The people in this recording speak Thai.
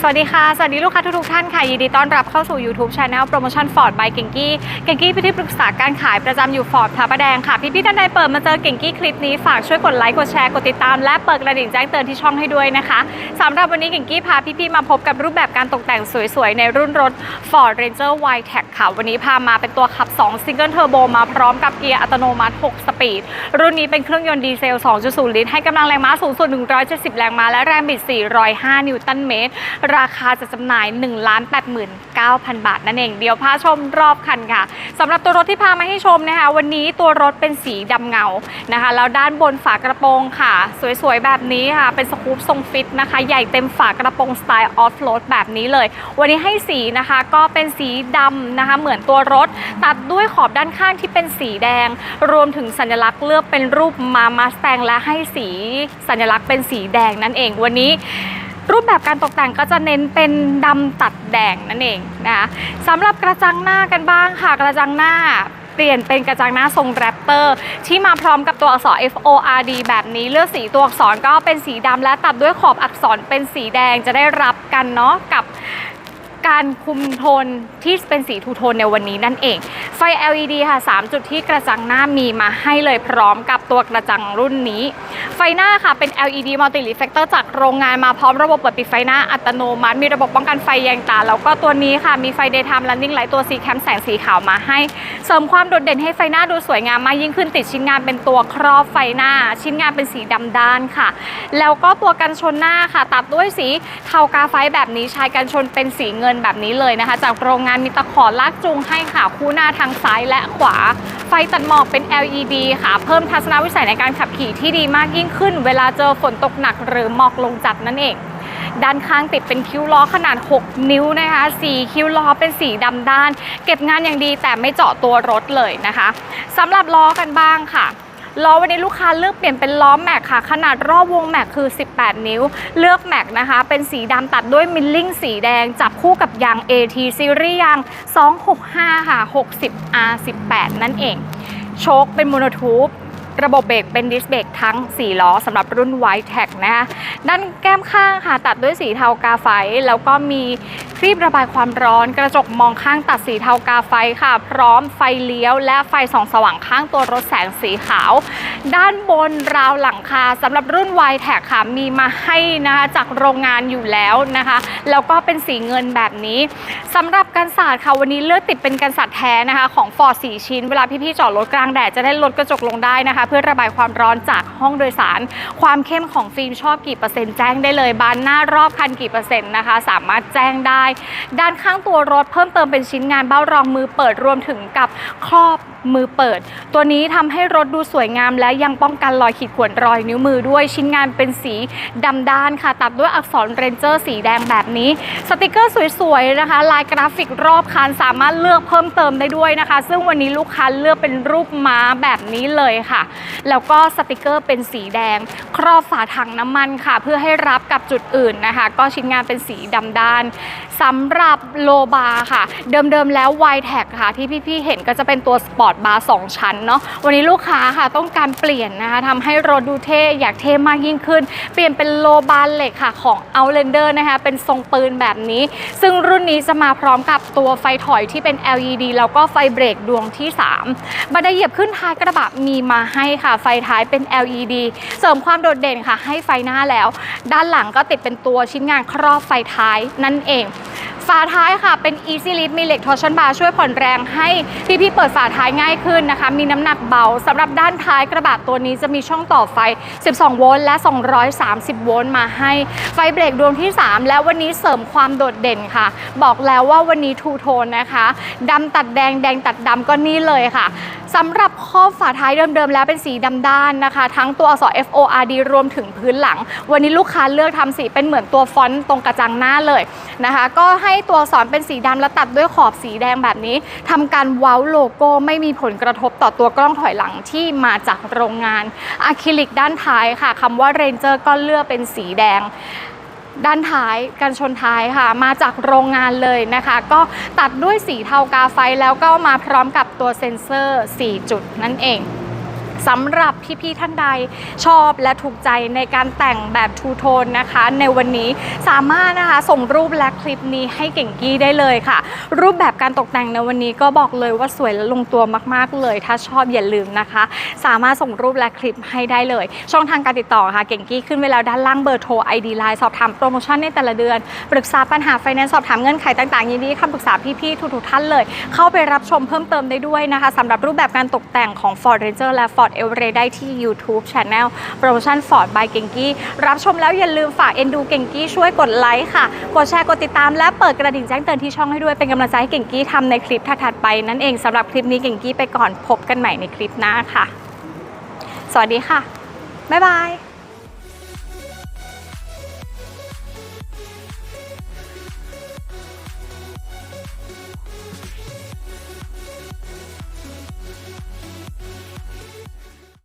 สวัสดีค่ะ สวัสดีลูกค้าทุกๆท่านค่ะ ยินดีต้อนรับเข้าสู่ YouTube Channel โปรโมชั่น Ford by เก่งกี้ เก่งกี้เป็นที่ปรึกษาการขายประจำอยู่ Ford พระประแดงค่ะ พี่ๆท่านใดเปิดมาเจอเก่งกี้คลิปนี้ ฝากช่วยกดไลค์ กดแชร์ กดติดตาม และเปิดกระดิ่งแจ้งเตือนที่ช่องให้ด้วยนะคะสำหรับวันนี้เก่งกี้พาพี่ๆมาพบกับรูปแบบการตกแต่งสวยๆ ในรุ่นรถ Ford Ranger y t e c ค่ะ วันนี้พามาเป็นตัวขับ 2 Single Turbo มาพร้อมกับเกียร์อัตโนมัติ 6 สปีด รุ่นนี้เป็นเครื่องยนต์ดีเซล 2.0 ลิตร ให้กำลังแรงม้าสูงสุด 170 แรงม้า และแรงบิด 405 นิวตันเมตรราคาจะจำหน่าย 1 89,000 บาทนั่นเอง เดี๋ยวพาชมรอบคันค่ะสำหรับตัวรถที่พามาให้ชมนะคะ วันนี้ตัวรถเป็นสีดำเงานะคะแล้วด้านบนฝากระโปรงค่ะ สวยๆ แบบนี้ค่ะ เป็นสกู๊ปทรงฟิตนะคะ ใหญ่เต็มฝากระโปรงสไตล์ออฟโรดแบบนี้เลย วันนี้ให้สีนะคะก็เป็นสีดำนะคะ เหมือนตัวรถ ตัดด้วยขอบด้านข้างที่เป็นสีแดง รวมถึงสัญลักษณ์เลือกเป็นรูปมามาสแตงและให้สีสัญลักษณ์เป็นสีแดงนั่นเองวันนี้ รูปแบบการตกแต่งก็จะเน้นเป็นดำตัดแดงนั่นเองนะคะสำหรับกระจังหน้ากันบ้างค่ะกระจังหน้าเปลี่ยนเป็นกระจังหน้าทรงแรปเตอร์ ที่มาพร้อมกับตัวอักษร F O R D แบบนี้เลือกสีตัวอักษรก็เป็นสีดำและตัดด้วยขอบอักษรเป็นสีแดงจะได้รับกันเนาะกับการคุมโทนที่เป็นสีทูโทนในวันนี้นั่นเอง ไฟ LED ค่ะ 3 จุดที่กระจังหน้ามีมาให้เลยพร้อมกับตัวกระจังรุ่นนี้ ไฟหน้าค่ะเป็น LED Multi Reflector จากโรงงานมาพร้อมระบบเปิดปิดไฟหน้าอัตโนมัติ มีระบบป้องกันไฟแยงตา แล้วก็ตัวนี้ค่ะมีไฟ Daytime Running Light ตัวสีแคมแสงสีขาวมาให้ เสริมความโดดเด่นให้ไฟหน้าดูสวยงามมากยิ่งขึ้นติดชิ้นงานเป็นตัวครอบไฟหน้า ชิ้นงานเป็นสีดำด้านค่ะ แล้วก็ตัวกันชนหน้าค่ะ ตัดด้วยสีเทากาไฟแบบนี้ใช้กันชนเป็นสีเงินแบบนี้เลยนะคะ จากโรงงานมีตะขอลากจูงให้ค่ะคู่หน้าทางซ้ายและขวา ไฟตัดหมอกเป็น LED ค่ะ เพิ่มทัศนวิสัยในการขับขี่ที่ดีมากยิ่งขึ้น เวลาเจอฝนตกหนักหรือหมอกลงจัดนั่นเอง ด้านข้างติดเป็นคิ้วล้อขนาด 6 นิ้วนะคะ สีคิ้วล้อเป็นสีดำด้าน เก็บงานอย่างดีแต่ไม่เจาะตัวรถเลยนะคะสำหรับล้อกันบ้างค่ะ ล้อวันนี้ลูกค้าเลือกเปลี่ยนเป็นล้อแม็กค่ะ ขนาดรอบวงแม็กคือ 18 นิ้ว เลือกแม็กนะคะ เป็นสีดำตัดด้วยมิลลิ่งสีแดง จับคู่กับยาง AT ซีรีส์ยาง 265 ค่ะ 60 R18 นั่นเอง โชคเป็นโมโนทูบ ระบบเบรกเป็นดิสเบรกทั้ง 4 ล้อสำหรับรุ่น w i t e t e c นะคะด้านแก้มข้างค่ะตัดด้วยสีเทากาไฟ แล้วก็มีครีบระบายความร้อน กระจกมองข้างตัดสีเทากาไฟค่ะ พร้อมไฟเลี้ยว และไฟส่องสว่างข้างตัวรถแสงสีขาว ด้านบนราวหลังคาสำหรับรุ่น y t e c ค่ะมีมาให้นะคะจากโรงงานอยู่แล้วนะคะแล้วก็เป็นสีเงินแบบนี้สำหรับกันศาสตร์ค่ะวันนี้เลือกติดเป็นกันศาสตร์แท้นะคะของ Ford 4ชิ้นเวลาพี่ๆจอดรถกลางแดดจะได้ลดกระจกลงได้นะคะเพื่อระบายความร้อนจากห้องโดยสาร ความเข้มของฟิล์มชอบกี่เปอร์เซ็นต์แจ้งได้เลยบานหน้ารอบคันกี่เปอร์เซ็นต์นะคะ สามารถแจ้งได้ ด้านข้างตัวรถเพิ่มเติมเป็นชิ้นงานเบ้ารองมือเปิดรวมถึงกับครอบมือเปิด ตัวนี้ทำให้รถดูสวยงามและยังป้องกันรอยขีดข่วนรอยนิ้วมือด้วยชิ้นงานเป็นสีดำด้านค่ะ ตัดด้วยอักษรเรนเจอร์สีแดงแบบนี้ สติกเกอร์สวยๆนะคะ ลายกราฟิกรอบคันสามารถเลือกเพิ่มเติมได้ด้วยนะคะ ซึ่งวันนี้ลูกค้าเลือกเป็นรูปม้าแบบนี้เลยค่ะ แล้วก็สติกเกอร์เป็นสีแดง ครอบฝาถังน้ำมันค่ะ เพื่อให้รับกับจุดอื่นนะคะ ก็ชิ้นงานเป็นสีดำด้านสำหรับโลบาร์ค่ะ เดิมๆแล้ว y t e c ค่ะ ที่พี่ๆเห็นก็จะเป็นตัวสปอร์ตบาร์2ชั้นเนาะวันนี้ลูกค้าค่ะต้องการเปลี่ยนนะคะทำให้รถดูเท่อยากเท่มากยิ่งขึ้น เปลี่ยนเป็นโลบาร์เหล็กค่ะของ Outlander นะคะเป็นทรงปืนแบบนี้ ซึ่งรุ่นนี้จะมาพร้อมกับตัวไฟถอยที่เป็น LED แล้วก็ไฟเบรกดวงที่ 3 บันไดเหยียบขึ้นท้ายกระบะมีมาให้ค่ะ ไฟท้ายเป็น LED เสริมความโดดเด่นค่ะ ให้ไฟหน้าแล้ว ด้านหลังก็ติดเป็นตัวชิ้นงานครอบไฟท้ายนั่นเอง ฝาท้ายค่ะเป็น Easy Lift มีเหล็กทอร์ชันบาร์ช่วยผ่อนแรงให้พี่ๆเปิดฝาท้ายง่ายขึ้นนะคะ มีน้ำหนักเบาสำหรับด้านท้ายกระบะตัวนี้จะมีช่องต่อไฟ 12 โวลต์และ 230 โวลต์มาให้ ไฟเบรกดวงที่ 3 และวันนี้เสริมความโดดเด่นค่ะ บอกแล้วว่าวันนี้ทูโทนนะคะดำตัดแดงแดงตัดดำก็นี่เลยค่ะสำหรับครอบฝาท้ายเดิมๆแล้วเป็นสีดำด้านนะคะ ทั้งตัวอักษร F O R D รวมถึงพื้นหลัง วันนี้ลูกค้าเลือกทำสีเป็นเหมือนตัวฟอนต์ตรงกระจังหน้าเลยนะคะ ก็ให้ตัวอักษรเป็นสีดำแล้วตัดด้วยขอบสีแดงแบบนี้ทำการเว้าโลโก้ไม่มีผลกระทบต่อตัวกล้องถอยหลังที่มาจากโรงงานอะคริลิกด้านท้ายค่ะคำว่า Ranger ก็เลือกเป็นสีแดง ด้านท้ายกันชนท้ายค่ะ มาจากโรงงานเลยนะคะ ก็ตัดด้วยสีเทากาไฟแล้วก็มาพร้อมกับตัวเซ็นเซอร์ 4 จุดนั่นเอง สำหรับพี่ๆท่านใดชอบและถูกใจในการแต่งแบบทูโทนนะคะ ในวันนี้สามารถนะคะส่งรูปและคลิปนี้ให้เก่งกี้ได้เลยค่ะ รูปแบบการตกแต่งในวันนี้ก็บอกเลยว่าสวยและลงตัวมาก ๆ เลย ถ้าชอบอย่าลืมนะคะ สามารถส่งรูปและคลิปให้ได้เลย ช่องทางการติดต่อค่ะ เก่งกี้ขึ้นไว้แล้วด้านล่างเบอร์โทร ID ไลน์สอบถามโปรโมชั่นในแต่ละเดือน ปรึกษาปัญหาไฟแนนซ์สอบถามเงื่อนไขต่างๆยินดีคำปรึกษาพี่ๆทุกๆท่านเลย เข้าไปรับชมเพิ่มเติมได้ด้วยนะคะสำหรับรูปแบบการตกแต่งของ Ford Ranger และ Ford e v e r e ได้ที่ YouTube Channel โปรโมชั่น Ford by เก่งกี้รับชมแล้วอย่าลืมฝากเอ็นดูเก่งกี้ช่วยกดไลค์ค่ะ กดแชร์กดติดตามและเปิดกระดิ่งแจ้งเตือนที่ช่องให้ด้วยเป็นกำลังใจให้เก่งกี้ทำในคลิปถัดๆไปนั่นเองสำหรับคลิปนี้เก่งกี้ไปก่อนพบกันใหม่ในคลิปหน้าค่ะ สวัสดีค่ะบ๊ายบาย